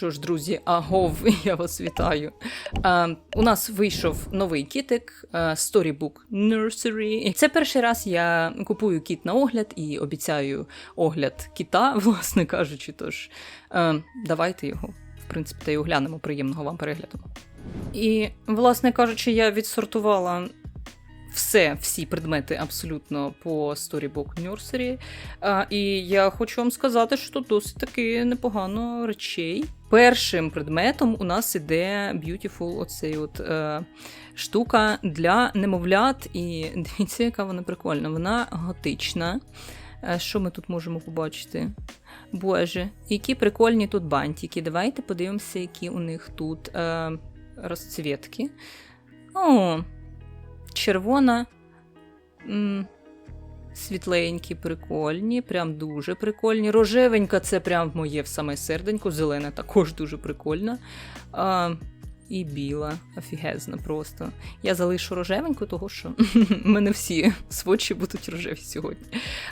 Що ж, друзі, агов, я вас вітаю. Е, у нас вийшов новий кітик е, Storybook Nursery. Це перший раз я купую кіт на огляд і обіцяю огляд кіта, власне кажучи. Тож е, давайте його, в принципі, та й оглянемо. Приємного вам перегляду. І, власне кажучи, я відсортувала все, всі предмети абсолютно по Storybook Nursery. А, і я хочу вам сказати, що тут досить таки непогано речей. Першим предметом у нас іде Beautiful оцей от е, штука для немовлят. І дивіться, яка вона прикольна. Вона готична. Е, Що ми тут можемо побачити? Боже, які прикольні тут бантики. Давайте подивимося, які у них тут е, розцвітки. О, червона. М- Світленькі, прикольні, прям дуже прикольні. Рожевенька це прям моє в саме серденько, зелена також дуже прикольна. А, і біла, офігезна просто. Я залишу рожевеньку, того що в мене всі свочі будуть рожеві сьогодні.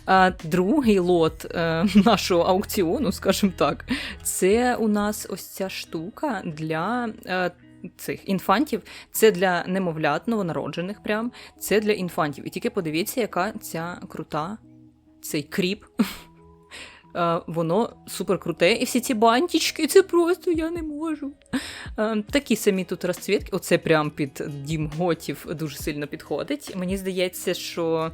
А, другий лот е, нашого аукціону, скажімо так, це у нас ось ця штука для. Е, Цих інфантів це для немовлят новонароджених, прям це для інфантів. І тільки подивіться, яка ця крута, цей кріп. Е, Воно супер круте. І всі ці бантички, це просто я не можу. Е, Такі самі тут розцвітки. Оце прям під дім готів дуже сильно підходить. Мені здається, що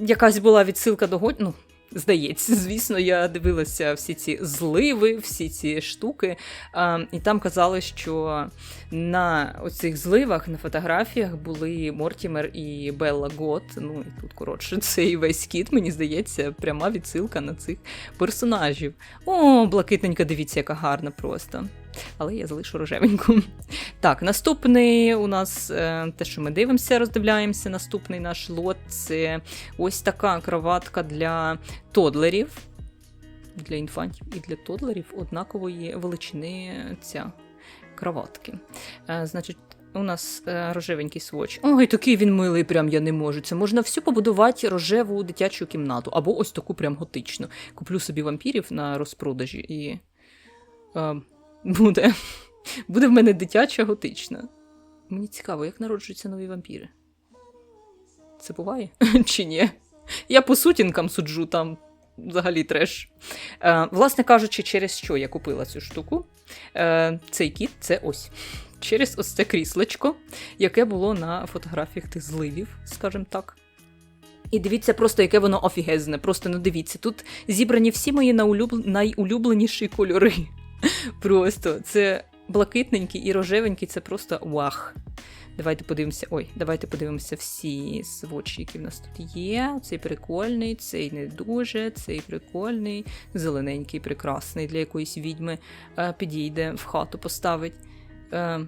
якась була відсилка до готів. Ну, Здається, звісно, я дивилася всі ці зливи, всі ці штуки, і там казали, що на оцих зливах на фотографіях були Мортімер і Белла Гот. Ну і тут коротше цей весь кіт, мені здається, пряма відсилка на цих персонажів. О, блакитненька, дивіться, яка гарна просто. Але я залишу рожевеньку. Так, наступний у нас е, те, що ми дивимося, роздивляємося. Наступний наш лот це ось така кроватка для тодлерів. Для інфантів і для тодлерів однакової величини ця кроватки. Е, значить, у нас е, рожевенький своч. Ой, такий він милий, прям я не можу. Це можна всю побудувати рожеву дитячу кімнату, або ось таку прям готичну. Куплю собі вампірів на розпродажі і е, буде, буде в мене дитяча готична. Мені цікаво, як народжуються нові вампіри. Це буває чи ні? Я по сутінкам суджу там взагалі треш. Е, власне кажучи, через що я купила цю штуку. Е, цей кіт це ось. Через ось це кріслечко, яке було на фотографіях тих зливів, скажімо так. І дивіться просто, яке воно офігезне. Просто ну дивіться, тут зібрані всі мої найулюбленіші кольори. Просто це блакитненький і рожевенький, це просто вах. Давайте подивимося. Ой, давайте подивимося всі свочі, які в нас тут є. Цей прикольний, цей не дуже, цей прикольний, зелененький, прекрасний для якоїсь відьми е, підійде в хату поставить. Е,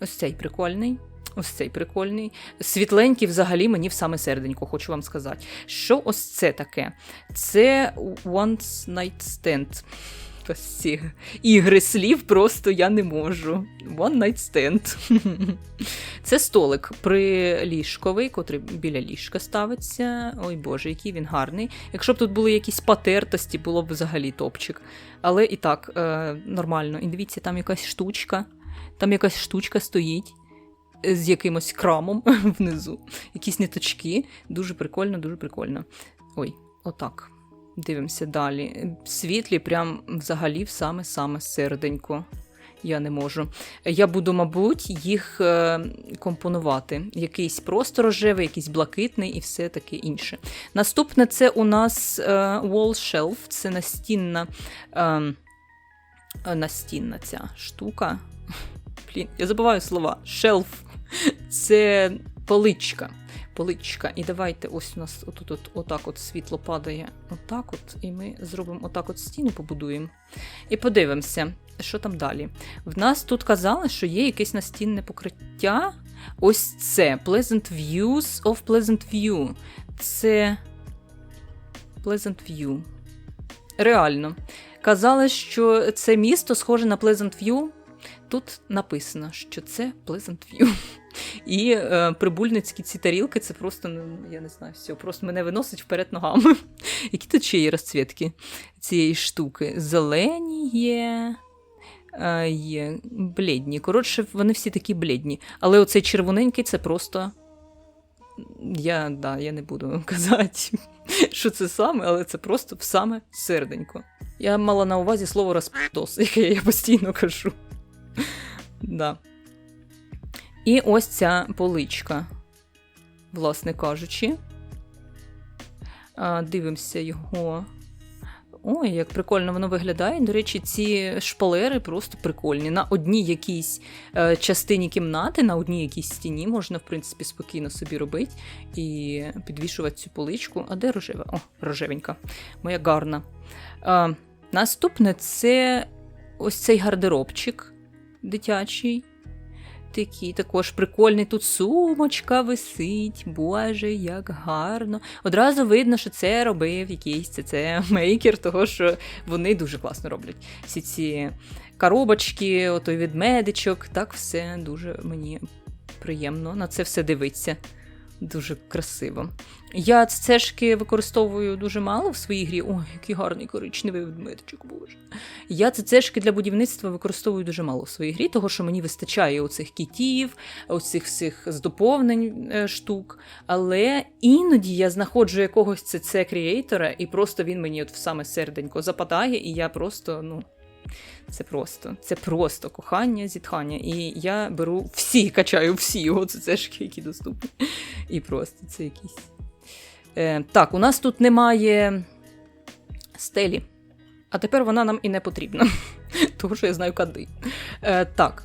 ось цей прикольний. Ось цей прикольний. Світленький взагалі мені в саме серденько, хочу вам сказати. Що ось це таке? Це Once Night Stand. Ось ці ігри слів просто я не можу. One night stand. Це столик приліжковий, котрий біля ліжка ставиться. Ой Боже, який він гарний. Якщо б тут були якісь потертості, було б взагалі топчик. Але і так, е, нормально. І дивіться, там якась штучка. Там якась штучка стоїть з якимось крамом внизу. Якісь ниточки. Дуже прикольно, дуже прикольно. Ой, отак. Дивимося далі. Світлі, прям взагалі в саме-саме серденько. Я не можу. Я буду, мабуть, їх е, компонувати. Якийсь просто рожевий, якийсь блакитний і все таке інше. Наступне це у нас е, wall shelf, це настінна, е, настінна ця штука. Блін, я забуваю слова. Шелф. Це поличка. Поличка. І давайте ось у нас отут от, отак от світло падає. Отак от, і ми зробимо отак от стіну побудуємо. І подивимося, що там далі. В нас тут казали, що є якесь настінне покриття. Ось це Pleasant Views of Pleasant View. Це Pleasant View. Реально. Казали, що це місто схоже на Pleasant View. Тут написано, що це Pleasant View. І е, прибульницькі ці тарілки це просто, ну, я не знаю, все, просто мене виносить вперед ногами. Які тут ще є розцвітки цієї штуки? Зелені є. е, є блідні. Коротше, вони всі такі блідні. Але оцей червоненький це просто. Я, да, я не буду казати, що це саме, але це просто саме серденько. Я мала на увазі слово розпитос, яке я постійно кажу. Да. І ось ця поличка, власне кажучи. А, Дивимося його. Ой, як прикольно воно виглядає. До речі, ці шпалери просто прикольні. На одній якійсь е, частині кімнати, на одній якійсь стіні можна, в принципі, спокійно собі робити і підвішувати цю поличку. А де рожева? О, рожевенька, моя гарна. Е, наступне це ось цей гардеробчик дитячий. Такий також прикольний. Тут сумочка висить. Боже, як гарно. Одразу видно, що це робив якийсь це, це мейкер, того що вони дуже класно роблять. Всі ці коробочки, від медичок. так все дуже мені приємно на це все дивиться. Дуже красиво. Я цешки використовую дуже мало в своїй грі. Ой, який гарний коричневий ведмедичок, боже. Я цешки для будівництва використовую дуже мало в своїй грі, того що мені вистачає оцих кітів, оцих всіх здоповнень е, штук. Але іноді я знаходжу якогось ЦЦ креатора, і просто він мені от в саме серденько западає, і я просто, ну. Це просто це просто кохання, зітхання. І я беру всі, качаю всі його цецешки, які доступні. І просто це якісь. Е, Так, у нас тут немає стелі. А тепер вона нам і не потрібна. Тому що я знаю кади. Е, Так.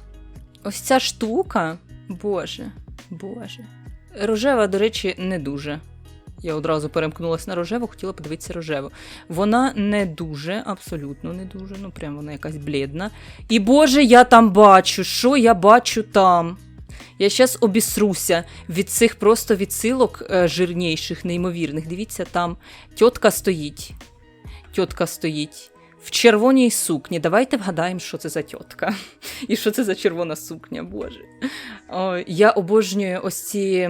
Ось ця штука. Боже, боже. Рожева, до речі, не дуже. Я одразу перемкнулася на рожеву, хотіла подивитися рожеву. Вона не дуже, абсолютно не дуже. Ну, прям вона якась блідна. І Боже, я там бачу, що я бачу там. Я зараз обісруся від цих просто відсилок е, жирніших, неймовірних. Дивіться, там тітка стоїть. Тітка стоїть. В червоній сукні. Давайте вгадаємо, що це за тітка. І що це за червона сукня, Боже. О, я обожнюю ось ці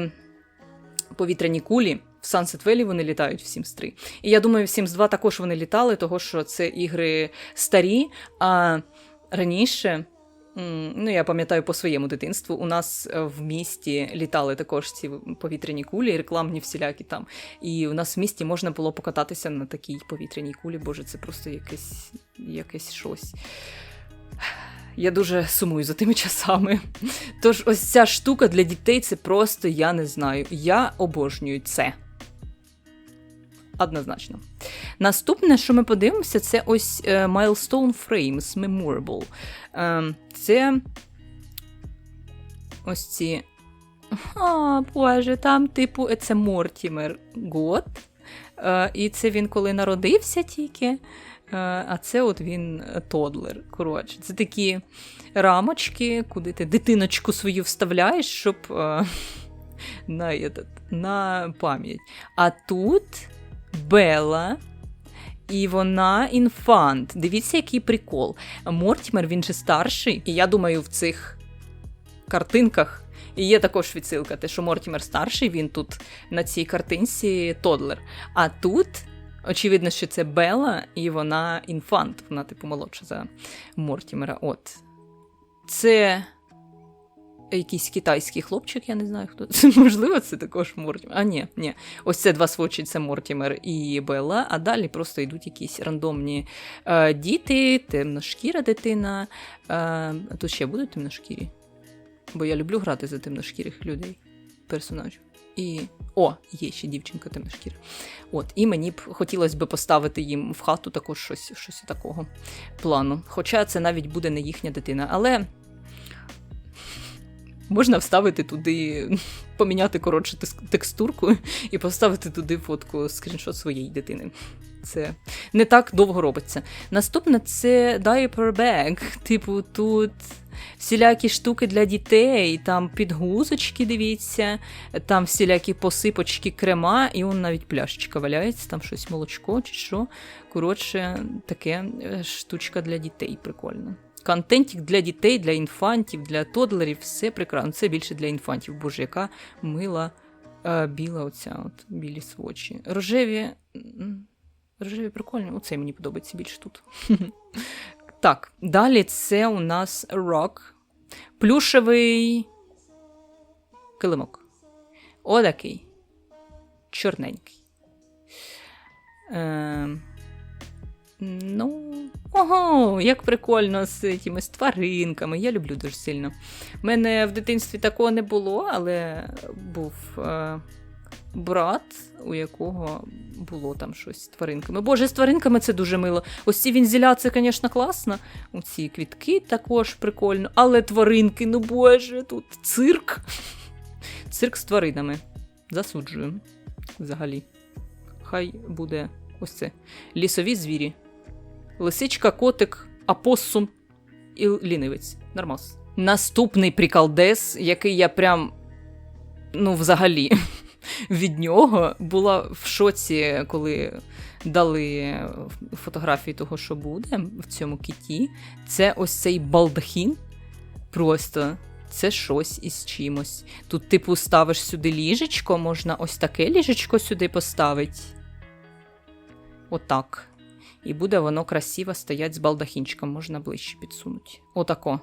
повітряні кулі. В Sunset Valley вони літають в Sims 3. І я думаю, в Sims 2 також вони літали, того що це ігри старі. А раніше, ну я пам'ятаю по своєму дитинству, у нас в місті літали також ці повітряні кулі, рекламні всілякі там. І у нас в місті можна було покататися на такій повітряній кулі. Боже, це просто якесь, якесь щось. Я дуже сумую за тими часами. Тож, ось ця штука для дітей це просто я не знаю. Я обожнюю це. Однозначно. Наступне, що ми подивимося, це ось uh, Milestone Frames Memorable. Uh, це ось ці. А, Боже, там, типу, це Мортімер Гот. Uh, і це він коли народився тільки. А це от він тодлер. Коротше, це такі рамочки, куди ти дитиночку свою вставляєш, щоб на на пам'ять. А тут Бела. І вона інфант. Дивіться, який прикол. Мортімер, він же старший, і я думаю, в цих картинках і є також відсилка, те, що Мортімер старший, він тут на цій картинці Тодлер. А тут, очевидно, що це Бела, і вона інфант, вона, типу, молодша за Мортімера. От. Це якийсь китайський хлопчик, я не знаю хто це. Можливо, це також Мортімер. А, ні, ні. Ось це два свочі, це Мортімер і Белла, а далі просто йдуть якісь рандомні е, діти, темношкіра дитина. Е, тут ще будуть темношкірі. Бо я люблю грати за темношкірих людей, персонажів. І. О, є ще дівчинка темношкіра. От, і мені б хотілося б поставити їм в хату також щось щось такого плану. Хоча це навіть буде не їхня дитина. Але можна вставити туди, поміняти коротше текстурку і поставити туди фотку скріншот своєї дитини. Це не так довго робиться. Наступне це diaper bag. Типу, тут всілякі штуки для дітей, там підгузочки, дивіться, там всілякі посипочки крема, і он навіть пляшечка валяється, там щось молочко чи що. Коротше, таке е, штучка для дітей прикольно. Контентик для дітей, для інфантів, для тодлерів, все прекрасно. Це більше для інфантів. Боже, яка мила е, біла оця от білі свочі. Рожеві. Рожеві прикольні. Оце мені подобається більше тут. Так, далі це у нас рок. Плюшевий килимок. Отакий. Чорненький. Е, ну, ого, як прикольно з з тваринками. Я люблю дуже сильно. У мене в дитинстві такого не було, але був е, брат, у якого було там щось з тваринками. Боже, з тваринками це дуже мило. Ось ці вінзіля, це, звісно, класно. Ці квітки також прикольно. Але тваринки, ну боже, тут цирк. Цирк з тваринами. Засуджую. Взагалі. Хай буде ось це. Лісові звірі. Лисичка, котик, апоссум і лінивець. Нормас. Наступний приколдес, який я прям. Ну, взагалі, від нього була в шоці, коли дали фотографії того, що буде в цьому кіті. Це ось цей балдахін. Просто це щось із чимось. Тут, типу, ставиш сюди ліжечко, можна ось таке ліжечко сюди поставити. Отак. І буде воно красиво стоять з балдахінчиком, можна ближче підсунути. Отако.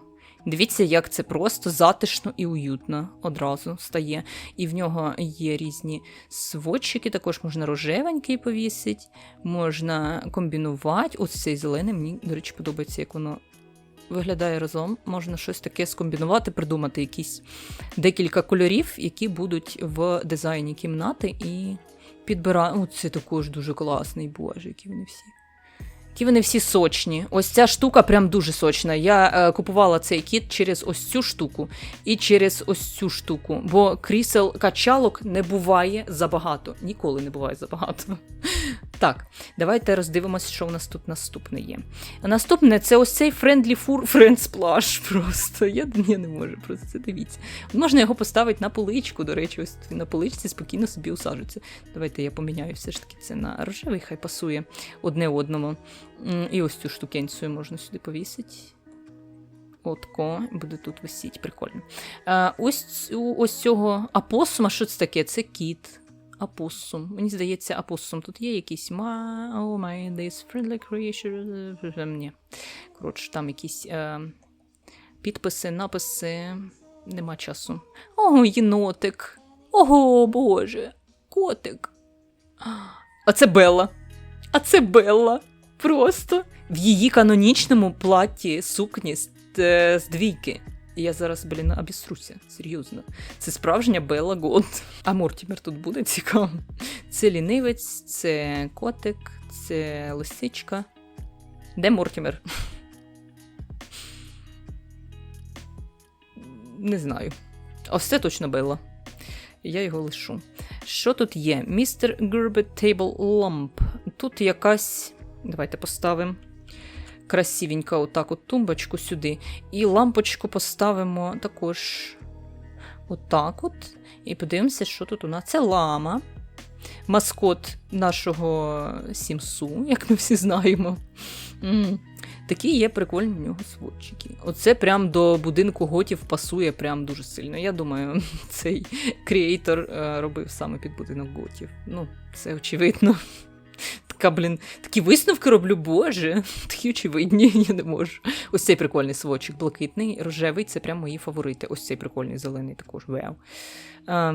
Дивіться, як це просто затишно і уютно одразу стає. І в нього є різні сводчики, також можна рожевенький повісити, можна комбінувати. Ось цей зелений, мені, до речі, подобається, як воно виглядає разом. Можна щось таке скомбінувати, придумати якісь декілька кольорів, які будуть в дизайні кімнати і підбирати. О, це також дуже класний, боже, які вони всі. Які вони всі сочні. Ось ця штука прям дуже сочна. Я е, купувала цей кіт через ось цю штуку і через ось цю штуку. Бо крісел качалок не буває забагато. Ніколи не буває забагато. Так, давайте роздивимося, що у нас тут наступне є. Наступне це ось цей Fur Friends Splash. Просто я, я не можу просто це дивіться. Можна його поставити на поличку, до речі, ось на поличці спокійно собі усаджується. Давайте я поміняю все ж таки це на рожевий, хай пасує одне одному. І ось цю штукенцію можна сюди повісити. Отко, буде тут висіти, прикольно. А, ось, цю- ось цього апосума, що це таке? Це кіт. Апоссум. Мені здається, апоссум тут є якийсь ма. Oh my, this friendly creature. Ні. Коротше, там якісь е, підписи, написи. Нема часу. Ого, єнотик. Ого, боже, котик. А це Белла. А це Белла. Просто в її канонічному платі сукні з, е, з двійки. Я зараз, блін, обісруся, серйозно. Це справжня Белла Год. А Мортімер тут буде цікаво. Це лінивець, це котик, це лисичка. Де Мортімер? Не знаю. Ось це точно Белла. Я його лишу. Що тут є? Містер Гербет Table Lamp. Тут якась. Давайте поставимо красивенько отак от тумбочку сюди. І лампочку поставимо також отак от. І подивимося, що тут у нас. Це лама. Маскот нашого Сімсу, як ми всі знаємо. М. Такі є прикольні в нього сводчики. Оце прям до будинку готів пасує прям дуже сильно. Я думаю, цей креатор е, робив саме під будинок готів. Ну, це очевидно. Така, блін, такі висновки роблю, боже, такі очевидні, я не можу. Ось цей прикольний сводчик, блакитний, рожевий це прям мої фаворити. Ось цей прикольний зелений також. Вау. А,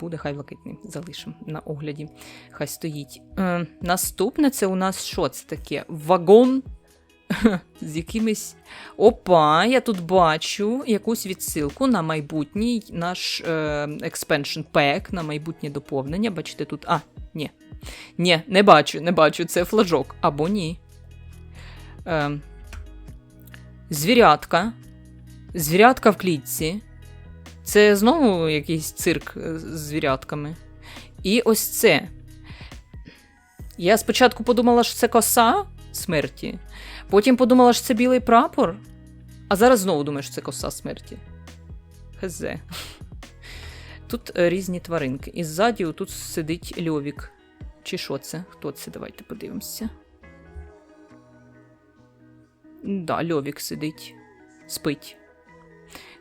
буде хай блакитний, залишимо на огляді. Хай стоїть. Е, наступне це у нас що це таке? Вагон з якимись. Опа, я тут бачу якусь відсилку на майбутній наш е, expansion pack, на майбутнє доповнення. Бачите, тут. А, ні. Ні, не бачу, не бачу. Це флажок. Або ні. Е, звірятка. Звірятка в клітці. Це знову якийсь цирк е, з звірятками. І ось це. Я спочатку подумала, що це коса смерті. Потім подумала, що це білий прапор. А зараз знову думаю, що це коса смерті. Хз. Тут е, різні тваринки. І ззаді тут сидить льовік. Чи що це? Хто це? Давайте подивимося. Да, льовік сидить. Спить.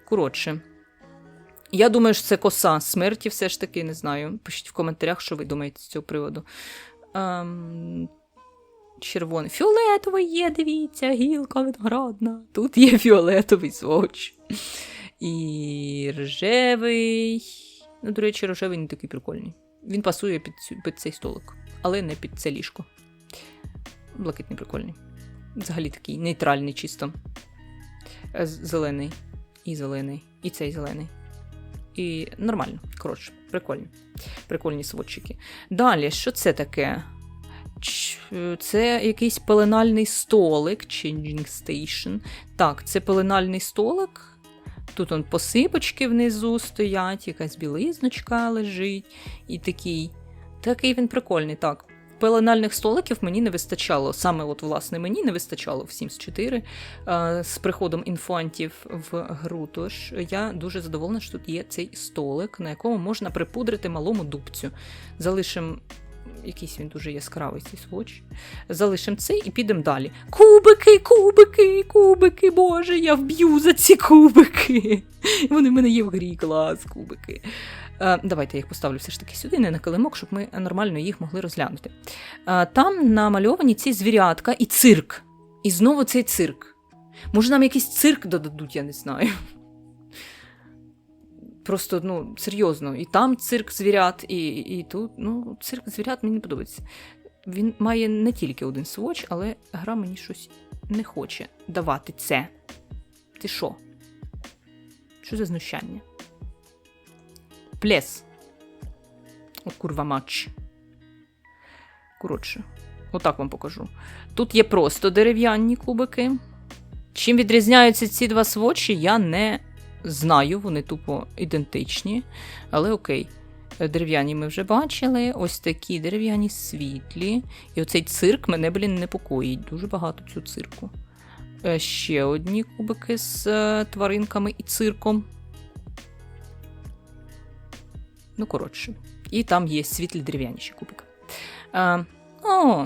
Коротше. Я думаю, що це коса смерті, все ж таки, не знаю. Пишіть в коментарях, що ви думаєте з цього приводу. Ем, червоний. Фіолетовий є, дивіться, гілка виноградна. Тут є фіолетовий сводч. І рожевий. Ну, до речі, рожевий не такий прикольний. Він пасує під, цю, під цей столик, але не під це ліжко. Блакитний прикольний. Взагалі такий нейтральний чисто. Е, Зелений. І зелений. І цей зелений. І нормально. Коротше, прикольні. Прикольні сводчики. Далі, що це таке? Ч- Це якийсь пеленальний столик, changing station. Так, це пеленальний столик. Тут он посипочки внизу стоять, якась білизночка лежить, і такий. Такий він прикольний, так. Пеленальних столиків мені не вистачало. Саме, от, власне, мені не вистачало в Sims 4 е, з приходом інфантів в гру. Тож я дуже задоволена, що тут є цей столик, на якому можна припудрити малому дубцю. Залишимо. Якийсь він дуже яскравий цей сводч. Залишимо цей і підемо далі. Кубики, кубики, кубики, боже, я вб'ю за ці кубики. Вони в мене є в грі, клас, кубики. Е, давайте я їх поставлю все ж таки сюди, не на килимок, щоб ми нормально їх могли розглянути. Е, там намальовані ці звірятка і цирк. І знову цей цирк. Може, нам якийсь цирк додадуть, я не знаю. Просто, ну, серйозно, і там цирк звірят, і, і тут. Ну, цирк звірят мені не подобається. Він має не тільки один сводч, але гра мені щось не хоче давати це. Ти що? Що за знущання? Плес. О, курва матч. Коротше, отак вам покажу. Тут є просто дерев'яні кубики. Чим відрізняються ці два сводчі, я не знаю, вони тупо ідентичні. Але окей. Дерев'яні ми вже бачили. Ось такі дерев'яні світлі. І оцей цирк мене, блін, непокоїть. Дуже багато цього цирку. Е, Ще одні кубики з е, тваринками і цирком. Ну, коротше. І там є світлі дерев'яні ще кубики. Е, о,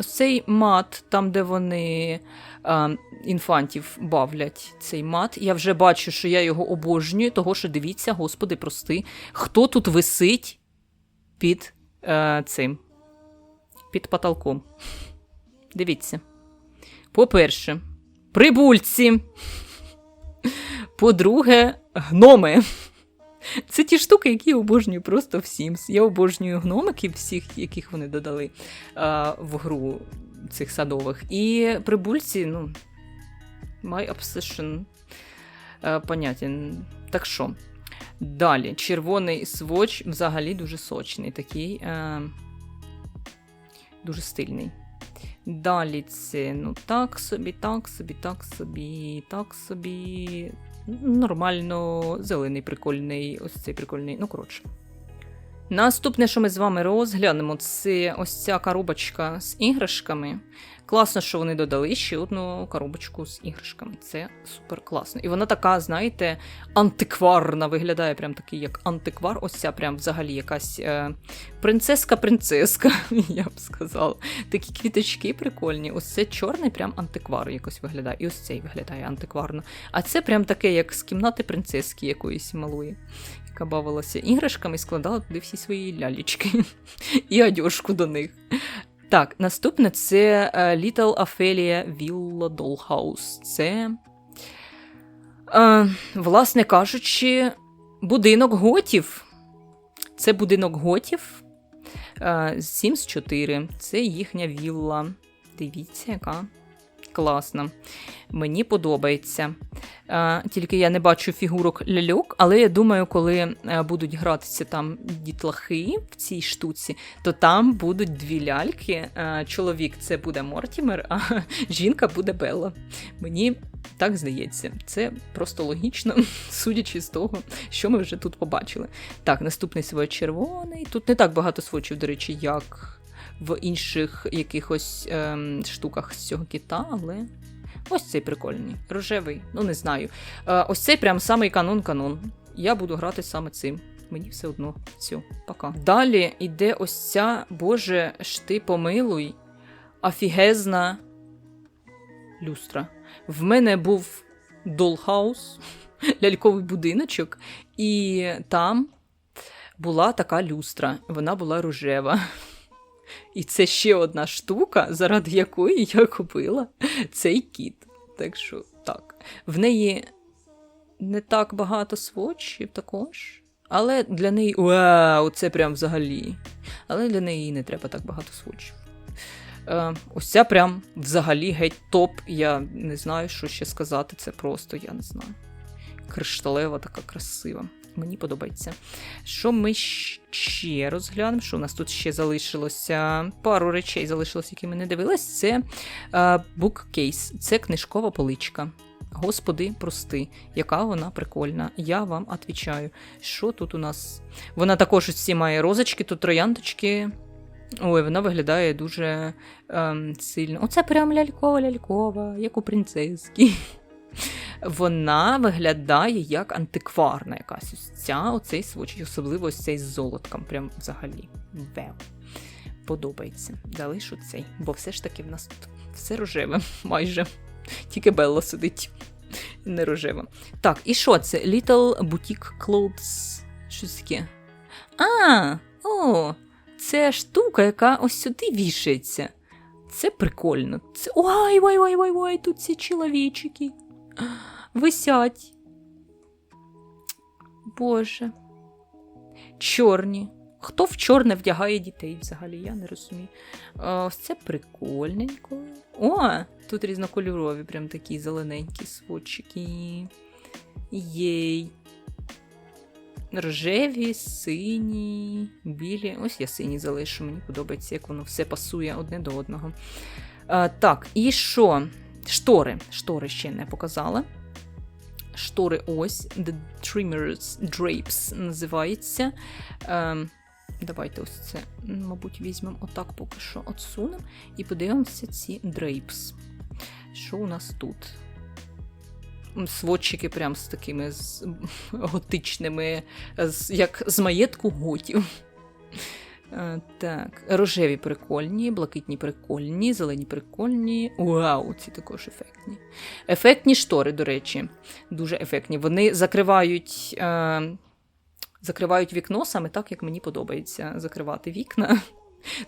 ось цей мат, там, де вони е, інфантів бавлять, цей мат. Я вже бачу, що я його обожнюю, того що дивіться, господи, прости, хто тут висить під е, цим, під потолком. Дивіться. По-перше, прибульці. По-друге, гноми. Це ті штуки, які я обожнюю просто в Sims. Я обожнюю гномиків, всіх, яких вони додали а, в гру цих садових. І прибульці, ну, my obsession а, понятен. Так що, далі, червоний сводч взагалі дуже сочний, такий а, дуже стильний. Далі це, ну, так собі, так собі, так собі, так собі. Нормально, зелений прикольний, ось цей прикольний, ну коротше. Наступне, що ми з вами розглянемо, це ось ця коробочка з іграшками. Класно, що вони додали ще одну коробочку з іграшками. Це супер класно. І вона така, знаєте, антикварна, виглядає прям такий, як антиквар. Ось ця прям взагалі якась принцеска-принцеска, я б сказала. Такі квіточки прикольні. Ось це чорний прям антиквар якось виглядає. І ось цей виглядає антикварно. А це прям таке, як з кімнати принцески якоїсь малої, яка бавилася іграшками і складала туди всі свої лялічки і одяжку до них. Так, наступне це е, Little Ophelia Villa Dollhouse. Це, е, власне кажучи, будинок готів. Це будинок готів е, Sims 4. Це їхня вілла. Дивіться, яка класна. Мені подобається. Е, тільки я не бачу фігурок ляльок, але я думаю, коли е, будуть гратися там дітлахи в цій штуці, то там будуть дві ляльки. Е, чоловік це буде Мортімер, а жінка буде Белла. Мені так здається. Це просто логічно, судячи з того, що ми вже тут побачили. Так, наступний свой червоний. Тут не так багато свочів, до речі, як в інших якихось ем, штуках з цього кита, але. Ось цей прикольний, рожевий, ну не знаю. Е, ось цей прям самий канон-канон. Я буду грати саме цим. Мені все одно. Все, пока. Далі йде ось ця, боже, ж ти помилуй, офігезна люстра. В мене був долхаус, ляльковий будиночок, і там була така люстра. Вона була рожева. І це ще одна штука, заради якої я купила цей кіт. Так що так. В неї не так багато сводчів також. Але для неї. Вау, це прям взагалі. Але для неї не треба так багато сводчів. Е, ось ця прям взагалі геть топ. Я не знаю, що ще сказати. Це просто, я не знаю. Кришталева, така красива. Мені подобається. Що ми ще розглянемо? Що у нас тут ще залишилося? Пару речей залишилось, які ми не дивились. Це bookcase. Це книжкова поличка. Господи, прости, яка вона прикольна. Я вам відповідаю. Що тут у нас? Вона також всі має розочки, тут трояндочки. Ой, вона виглядає дуже ем, сильно. Оце прям лялькова-лялькова, як у принцески. Вона виглядає як антикварна якась ось ця, оцей сводч, особливо ось цей з золотком. Прям взагалі. Веу. Подобається. Залишу цей, бо все ж таки в нас тут все рожеве, майже. Тільки Белла сидить. Не рожева. Так, і що це? Little Boutique Clothes. Щось таке. А, о, це штука, яка ось сюди вішається. Це прикольно. Це... Ой, ой, ой, ой, ой, тут ці чоловічики. Висять. Боже. Чорні. Хто в чорне вдягає дітей взагалі? Я не розумію. Ось це прикольненько. О, тут різнокольорові, прям такі зелененькі сводчики. Єй. Рожеві, сині, білі. Ось я сині залишу, мені подобається, як воно все пасує одне до одного. А, так, і що? Штори. Штори ще не показала. Штори ось. The Trimmers Drapes називається. Ем, давайте ось це, мабуть, візьмемо отак поки що отсунемо і подивимося ці drapes. Що у нас тут? Сводчики прям з такими з готичними, як з маєтку готів. Е, Так, рожеві прикольні, блакитні прикольні, зелені прикольні. Вау, ці також ефектні. Ефектні штори, до речі, дуже ефектні. Вони закривають, е, закривають вікно саме так, як мені подобається закривати вікна.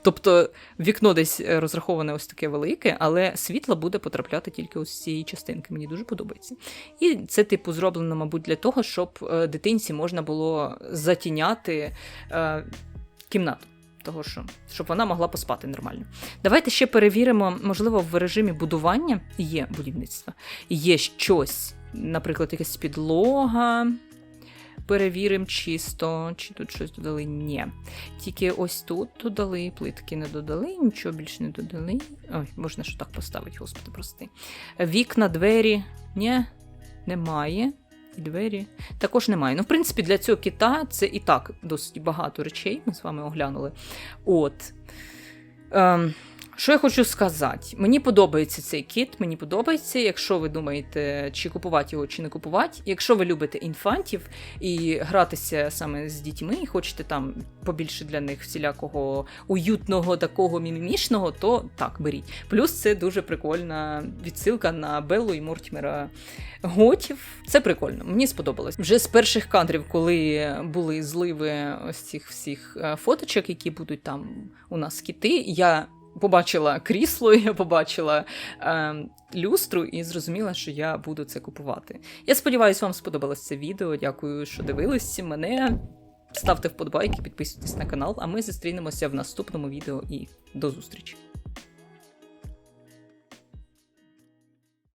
Тобто вікно десь розраховане ось таке велике, але світло буде потрапляти тільки ось з цієї частинки. Мені дуже подобається. І це, типу, зроблено, мабуть, для того, щоб е, дитинці можна було затіняти е, кімнату. Того, що, щоб вона могла поспати нормально. Давайте ще перевіримо, можливо, в режимі будування є будівництво, є щось, наприклад, якась підлога. Перевіримо чисто, чи тут щось додали. Ні. Тільки ось тут додали, плитки не додали, нічого більше не додали. Ой, можна ж так поставити, господи, прости. Вікна, двері. Ні, немає. І двері також немає. Ну, в принципі, для цього кита це і так досить багато речей. Ми з вами оглянули. От. Ем, що я хочу сказати? Мені подобається цей кіт, мені подобається, якщо ви думаєте, чи купувати його, чи не купувати. Якщо ви любите інфантів і гратися саме з дітьми, і хочете там побільше для них всілякого уютного, такого мімімішного, то так, беріть. Плюс це дуже прикольна відсилка на Беллу і Мортімера Готів. Це прикольно, мені сподобалось. Вже з перших кадрів, коли були зливи ось цих всіх е, фоточок, які будуть там у нас кіти, я побачила крісло, я побачила е, люстру і зрозуміла, що я буду це купувати. Я сподіваюся, вам сподобалось це відео. Дякую, що дивились мене. Ставте вподобайки, підписуйтесь на канал, а ми зустрінемося в наступному відео і до зустрічі!